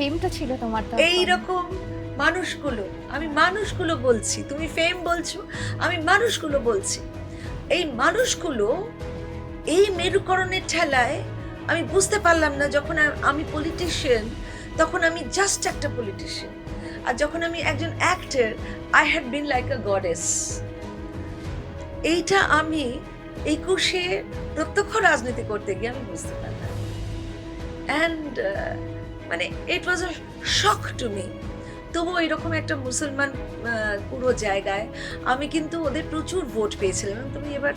ফেমটা ছিল তোমার এই রকম মানুষগুলো, আমি মানুষগুলো বলছি, তুমি ফেম বলছো, আমি মানুষগুলো বলছি। এই মানুষগুলো এই মেরুকরণের ঠেলায় আমি বুঝতে পারলাম না যখন আমি পলিটিশিয়ান তখন আমি জাস্ট একটা পলিটিশিয়ান আর যখন আমি একজন actor I had been like a goddess এইটা আমি একুশে প্রত্যক্ষ রাজনীতি করতে গিয়ে আমি বুঝতে পারলাম। অ্যান্ড মানে it was a shock to me তবুও এরকম একটা মুসলমান পুরো জায়গায় আমি কিন্তু ওদের প্রচুর ভোট পেয়েছিলাম। তুমি এবার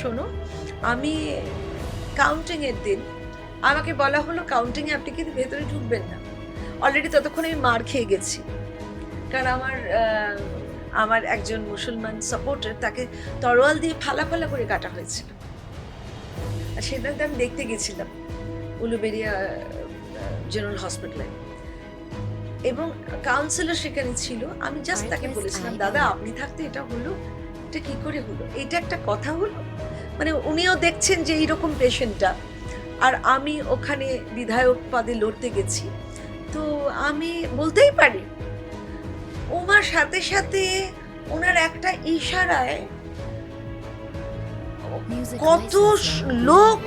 শোনো, আমি কাউন্টিংয়ের দিন আমাকে বলা হলো কাউন্টিংয়ে আপনি কিন্তু ভেতরে ঢুকবেন না। অলরেডি ততক্ষণ আমি মার খেয়ে গেছি। কারণ আমার আমার একজন মুসলমান সাপোর্টার তাকে তরোয়াল দিয়ে ফালা ফালা করে কাটা হয়েছিল। আর সেটা আমি দেখতে গেছিলাম। উলুবেরিয়া জেনারেল হসপিটালে। এবং কাউন্সিলর সেখানে ছিল আমি জাস্ট তাকে বলেছিলাম দাদা আপনি থাকতে এটা হলো এটা কি করে হলো? এটা একটা কথা হলো। মানে উনিও দেখছেন যে এইরকম পেশেন্টটা। আর আমি ওখানে বিধায়ক পদে লড়তে গেছি। তো আমি বলতেই পারি ওমার সাথে সাথে ওনার একটা ইশারায় কত লোক